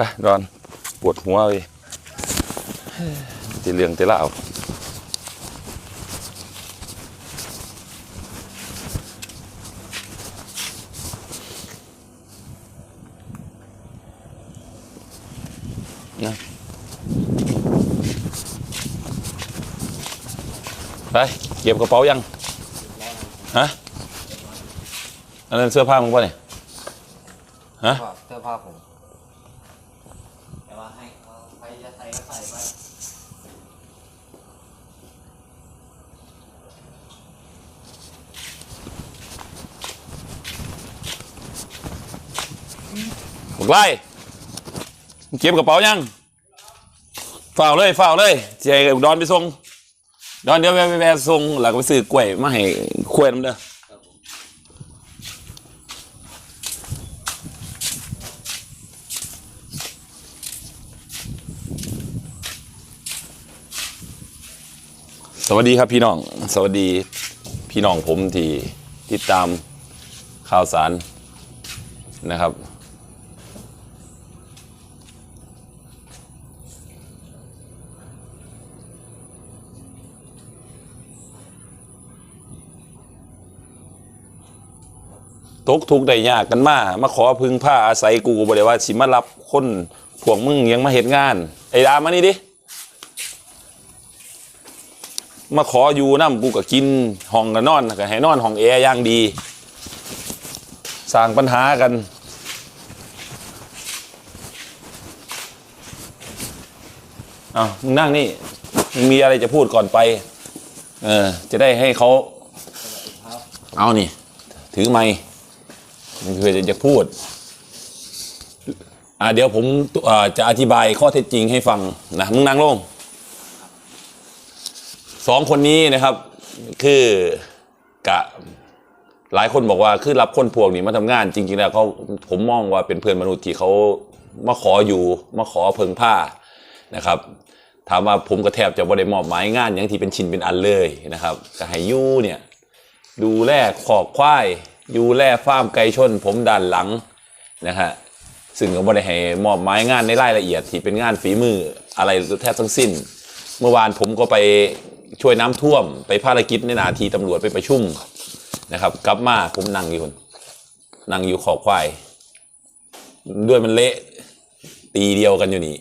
ไปดอน ปวดหัวเลยตีเรืองตีเล่านะไปเก็บกระเป๋ายังฮะอันนั้นเสื้อผ้ามึงป่ะเนี่ยฮะเสื้อผ้าผมแต่ว่าให้เขาใครจะใส่ ก็ใส่ไปบอกไล่เก็บกระเป๋ายังฝ่าวเลยฝ่าวเลยเจ๊ดอนไปส่งดอนเดี๋ยวไปไปส่งหลังไปซื้อกล้วยมาให้ขวยน้ำเด้อ สวัสดีครับพี่น้อง สวัสดีพี่น้องผมที่ติดตามข่าวสารนะครับ ตกทุกข์ได้ยากกันมา มาขอพึ่งผ้าอาศัยกูบ่ได้ว่าสิมารับคนพวกมึงยังมาเห็นงาน ไอ้ดามานี่ดิ มาขออยู่น้ำกูก็กินห้องก็นอนก็ให้นอนห้องแอร์อย่างดีสร้างปัญหากัน เอามึงนั่งนี่มึงมีอะไรจะพูดก่อนไป เออ จะได้ให้เขา เอานี่ ถือไม้มันคือจะพูด อ่าเดี๋ยวผมอ่าจะอธิบายข้อเท็จจริงให้ฟังนะ มึงนั่งลง สองคนนี้นะครับ คือกะหลายคนบอกว่าคือรับคนพวกนี้มาทำงาน จริงๆแล้วเขาผมมองว่าเป็นเพื่อนมนุษย์ที่เขามาขออยู่มาขอเพิงผ้านะครับ ถามว่าผมก็แทบจะบ่ได้มอบหมายงานอย่างที่เป็นชิ้นเป็นอันเลยนะครับก็ให้ยูเนี่ยดูแลขอกควายดูแลฟาร์มไก่ชน ผมด้านหลังนะฮะซึ่งก็บ่ได้ให้มอบหมายงานในรายละเอียดที่เป็นงานฝีมืออะไรแทบทั้งสิ้น เมื่อวานผมก็ไป ช่วยน้ำท่วม ไปภารกิจในหนาทีตำรวจไปประชุมนะครับ กลับมาผมนั่งอยู่คนนั่งอยู่ขอบควาย ด้วยมันเละตีเดียวกันอยู่นี่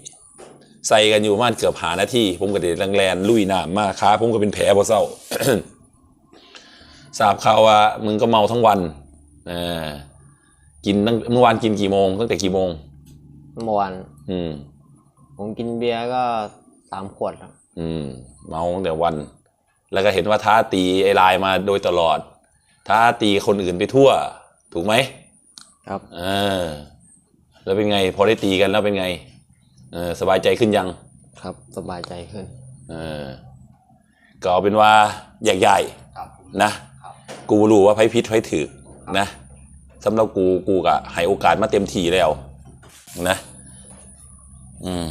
ใส่กันอยู่ประมาณเกือบหานาทีผมก็เด็ดแรงๆลุยน้ำมาขาผมก็เป็นแผลพอเศร้าทราบข่าวว่ามึงก็เมาทั้งวันเออกินตั้งเมื่อวานกินกี่โมงตั้งแต่กี่โมงเมื่อวานอืมผมกินเบียร์ก็สามขวดครับ อืม เมาตั้งแต่วัน แล้วก็เห็นว่าท้าตีไอ้ลายมาโดยตลอด ท้าตีคนอื่นไปทั่ว ถูกไหมครับเออแล้วเป็นไง พอได้ตีกันแล้วเป็นไงเออสบายใจขึ้นยัง ครับ สบายใจขึ้น เออก็เอาเป็นว่าแยกใหญ่ครับนะกูรู้ว่าไพ่พิษไพ่ถือนะสำหรับกูกูกะให้โอกาสมาเต็มทีแล้ว นะ อืม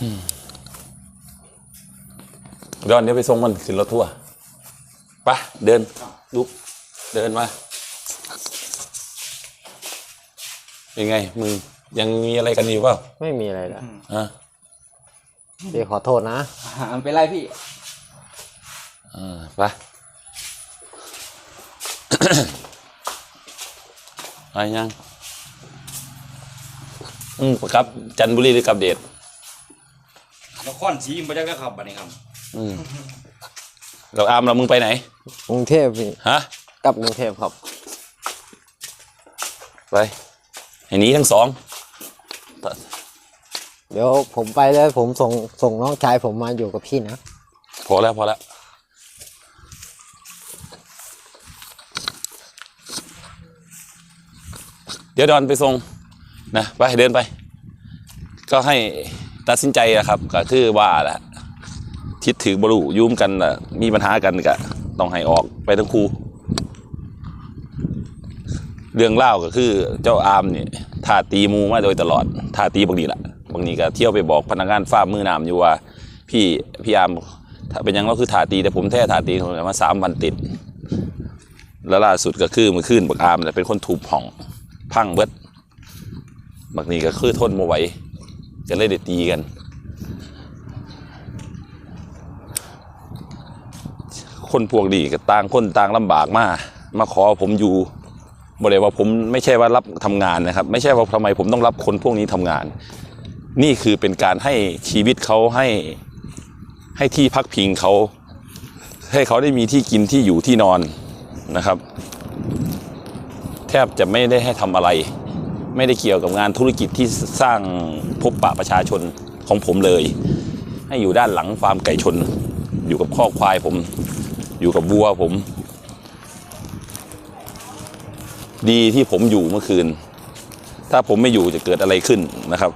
อืมเดี๋ยวเดี๋ยวไปส่งมันขึ้นรถทั่วร์ไปเดินลุกเดินมา เป็นไง มึง ยังมีอะไรกันอยู่เปล่าไม่มีอะไรแล้วฮะพี่ขอโทษนะมันเป็นไรพี่ อ่าไป ไปยังอืมครับ จันทบุรีหรือกับเดช นครศรีธรรมราชก็ขับบัดนี้ครับอืมเราอามเรามึงไปไหน กรุงเทพพี่ฮะ กลับกรุงเทพครับ ไปให้หนี้ทั้งสอง เดี๋ยวผมไปแล้วผมส่งส่งน้องชายผมมาอยู่กับพี่นะพอแล้วพอแล้วเดี๋ยวดอนไปส่งนะ ไปเดินไป ก็ให้ ตัดสินใจอะครับก็คือว่าแหละทิศถือบรูยุ่มกันนะมีปัญหากันก็ต้องให้ออกไปทั้งคู่เรื่องเล่าก็คือเจ้าอามเนี่ยท่าตีมูมาโดยตลอดท่าตีบางทีละบางทีก็เที่ยวไปบอกพนักงานฟ้ามือนามอยู่ว่า พี่พี่อามถ้าเป็นยังก็คือท่าตีแต่ผมแท้ท่าตีมาสามวันติด แล้วล่าสุดก็คือมื่อคืนบักอามเนี่ยเป็นคนถูกห้องพังเบิดบักนี้ก็คือทนมไหว ก็เลยได้ตีกัน คนพวกนี้ก็ต่างคนต่างลำบากมากมาขอผมอยู่บอกเลยว่าผมไม่ใช่ว่ารับทำงานนะครับ ไม่ใช่ว่าทำไมผมต้องรับคนพวกนี้ทำงาน นี่คือเป็นการให้ชีวิตเขาให้ให้ที่พักพิงเขา ให้เขาได้มีที่กินที่อยู่ที่นอนนะครับ แทบจะไม่ได้ให้ทำอะไร ไม่ได้เกี่ยวกับงานธุรกิจที่สร้างพบปะประชาชนของผมเลย ให้อยู่ด้านหลังฟาร์มไก่ชน อยู่กับข้อควายผม อยู่กับวัวผม ดีที่ผมอยู่เมื่อคืน ถ้าผมไม่อยู่จะเกิดอะไรขึ้นนะครับ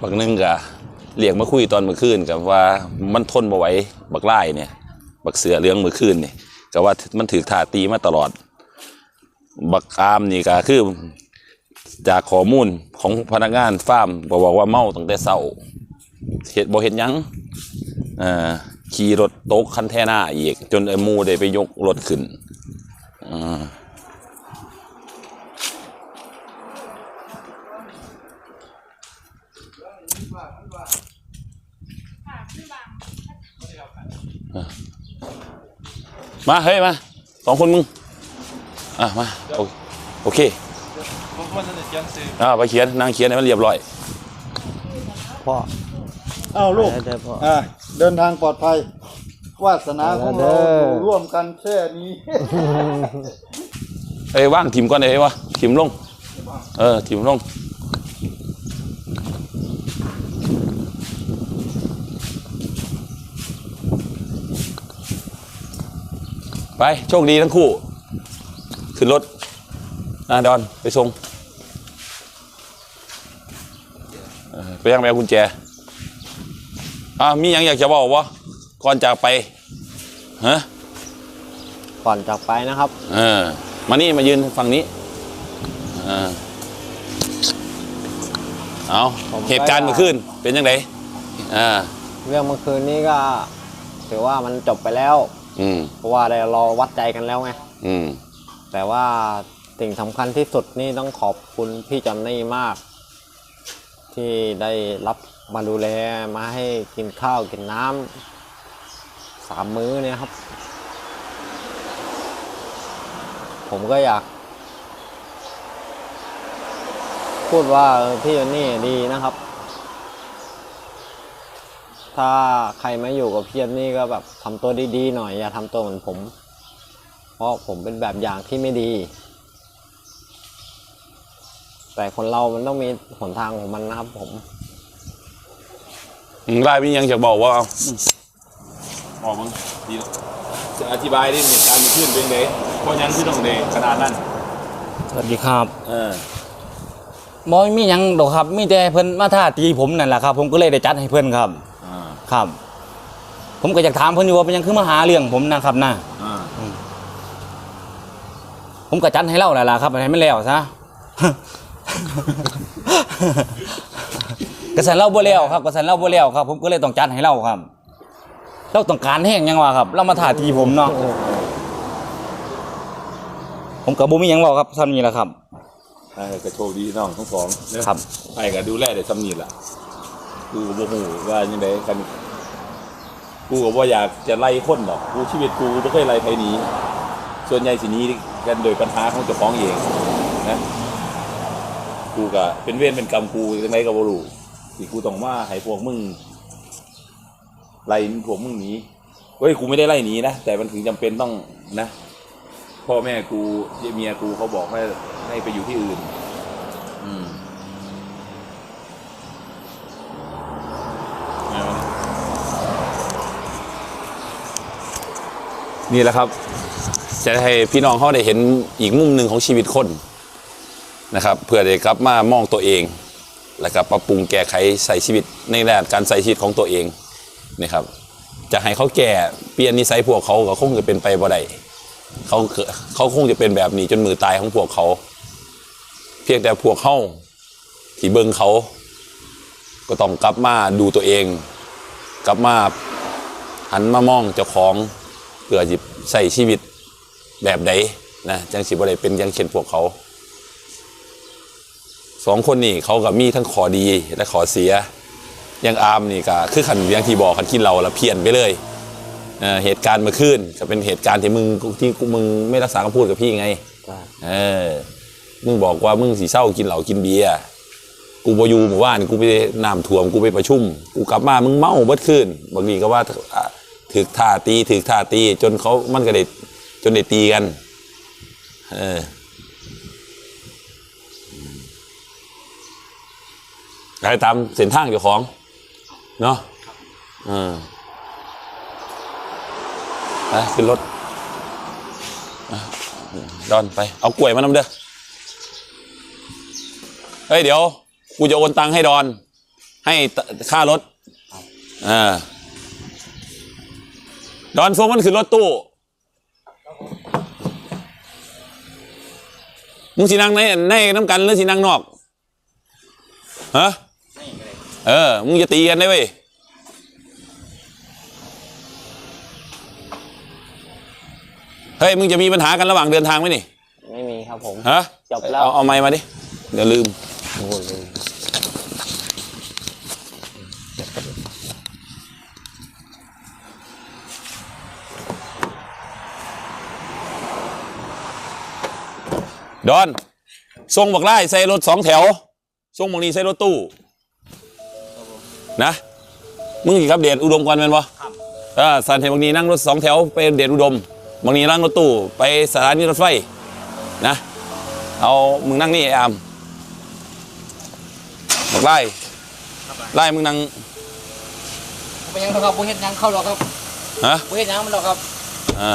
บางนึงกะเรียกมาคุยตอนเมื่อคืนกับว่ามันทนมาไหว้บักไล่เนี่ย บักเสือเลี้ยงเมื่อคืนเนี่ยก็ว่ามันถือท่าตีมาตลอด บักอามนี่ก็คือจากข้อมูลของพนักงานฟาร์มบอกว่าเมาตั้งแต่เช้าเห็ดบ่เห็ดยังขี่รถโต๊ะคันแท่หน้าอีก จนไอ้มูได้ไปยกรถขึ้นมา เฮ้ย มา สองคนมึง อะมาโอโอเคผมว่าจะเขียนสื่ออ่าไปเขียนนางเขียนให้มันเรียบร้อยพ่ออ้าวลูกเดี๋ยวพ่ออ่าเดินทางปลอดภัย วาสนาของเราเด้อออยู่ร่วมกันแค่นี้เอ้ยว่างทิมก่อนเอ้ยวะทิมลง เออทิมลงไป โชคดีทั้งคู่ ขึ้นรถอ่าดอน ไปส่งเออไปยังไปเอากุญแจอ่ามีหยังอยากจะบอกวะก่อนจากไปฮะก่อนจากไปนะครับ เออ มานี่มายืนฝั่งนี้เออเอาผมก็ เหตุการณ์เมื่อคืนเป็นยังไงอ่าเรื่องเมื่อคืนนี้ก็ถือว่ามันจบไปแล้ว อืมเพราะว่าได้รอวัดใจกันแล้วไง อืม แต่ว่าสิ่งสำคัญที่สุดนี่ต้องขอบคุณพี่จอนนี่มาก ที่ได้รับมาดูแลมาให้กินข้าวกินน้ำสามมื้อเนี่ยครับ ผมก็อยาก พูดว่าพี่จอนนี่ดีนะครับ ถ้าใครมาอยู่กับพี่จอนนี่ก็แบบทำตัวดีๆหน่อยอย่าทำตัวเหมือนผม ราะผมเป็นแบบอย่างที่ไม่ดี แต่คนเรามันต้องมีหนทางของมันนะครับผมอืมไล่มีหยังอยากบอกว่าเอาอืมบอกมึงดีแล้วจะอธิบายได้เหตุการณ์เมื่อคืนเป็นยังไงเพราะหยังคือต้องเดขนาดนั้นสวัสดีครับเออบ่มีหยังดอกครับ มีแต่เพิ่นมาท่าตีผมนั่นแหละครับ ผมก็เลยได้จัดให้เพิ่นครับอ่าครับ ผมก็อยากถามเพิ่นอยู่ว่าเป็นหยังคือมาหาเรื่องผมนะครับนะอ่า ผมก็จัดให้เล่าแล้วล่ะครับให้มันแล้วซะ กระสันเล่าบ่แล้วครับกระสันเล่าบ่แล้วครับ ผมก็เลยต้องจัดให้เล่าครับเราต้องการแห้งยังวะครับ เรามาถ่าทีผมเนาะผมกับบ่มีหยังเว้าครับท่านี้แหละครับไอ้ก็โชคดีน้องทั้งสองเนอะครับไอ้ก็ดูแลได้สำนีล่ะกูก็บ่ฮู้ว่ายังไงกันกูก็บ่อยากจะไล่คนหรอกกูชีวิตกูบ่เคยไล่ใครหนีส่วนใหญ่สิหนี้ กันโดยปัญหาของเจ้าของเองนะกูก็เป็นเวรเป็นกรรมกูจังไดก็บ่รู้ที่กูต้องมาให้พวกมึงไล่พวกมึงหนีเฮ้ยกูไม่ได้ไล่หนีนะแต่มันถึงจำเป็นต้องนะ พ่อแม่กูเมียกูเขาบอกให้ให้ไปอยู่ที่อื่น อืมนี่แหละครับ จะให้พี่น้องเขาได้เห็นอีกมุมหนึ่งของชีวิตคนนะครับเพื่อได้กลับมามองตัวเอง แล้วก็ปรับปรุงแก้ไขใส่ชีวิตในด้านการใส่ชีวิตของตัวเองนะครับจะให้เขาแก่เปลี่ยนนิสัยพวกเขาก็คงจะเป็นไปบ่ได้เขาเขาคงจะเป็นแบบนี้จนมือตายของพวกเขา เพียงแต่พวกเขาที่เบิ่งเขา ก็ต้องกลับมาดูตัวเอง กลับมาหันมามองเจ้าของเพื่อจิบใส่ชีวิต แบบใดนะจังสิบ่ได้เป็นอยังเช่นพวกเขาสองคนนี่เขากับมีทั้งขอดีและขอเสียอย่างอาร์มนี่ก็คือขันอย่างที่บอกขันกินเราแล้วเพี้ยนไปเลยเอ่อเหตุการณ์เมื่อคืนก็เป็นเหตุการณ์ที่มึงที่กูมึงไม่รักษาคำพูดกับพี่ไงใช่เออมึงบอกว่ามึงสีเศร้ากินเหล้ากินเบียร์กูบอยู่หมู่บ้านกูไปน้ำท่วมกูไปประชุม กูกลับมามึงเมาเบิดขึ้นบางทีก็ว่าอะถึกท่าตีถึกท่าตีจนเขามันก็ได้ จนได้ตีกัน เอออะไรตามเส้นทางเจ้าของ เนาะเออไปขึ้นรถดอนไป เอากล้วยมานำเด้อ เฮ้ย เดี๋ยว กูจะโอนตังค์ให้ดอน ให้ค่ารถอ่าดอนส่งมันขึ้นรถตู้ มึงสินั่งในในน้ำกันหรือสินั่งนอกฮะเออ มึงจะตีกันได้เว้ยเฮ้ยมึงจะมีปัญหากันระหว่างเดินทางไหมนี่ ไม่มีครับผม ฮะ จบแล้ว เอาเอาไม้มาดิ เดี๋ยวลืม โอ้โหเลย ดอนส่งบอกไล่ใส่รถสองแถวส่งบางนี้ใส่รถตู้นะ มึงกี่ครับเดชอุดมก่อนแมันบ่เออสันเห็นบางนี้นั่งรถสองแถวไปเดชอุดม บางนี้นั่งรถตู้ไปสถานีรถไฟนะเอามึงนั่งนี่ไอ้อามบอกไล่ไล่มึงนั่งไปยังครับบ่เฮ็ดหยังเข้าหรอกครับฮะบ่เฮ็ดหยังมันหรอกครับอ่า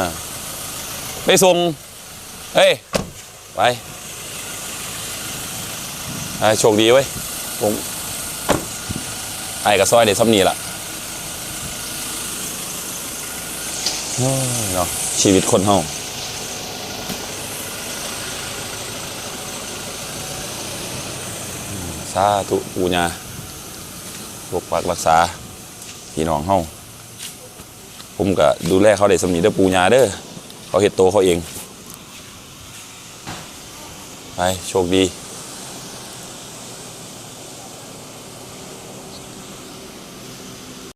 ไปส่งเฮ้ย ไปไอ้โชคดีเว้ยผมไอ้กับซอยเด็ดซ้ำนี่ล่ะโอ้ยเนาะชีวิตคนเฮาสาธุปูญาปกปักรักษา พี่น้องเฮาผมก็ดูแลเขาได้สำนีเด้อปูญาเด้อเขาเห็ดโตเขาเอง ไปโชคดี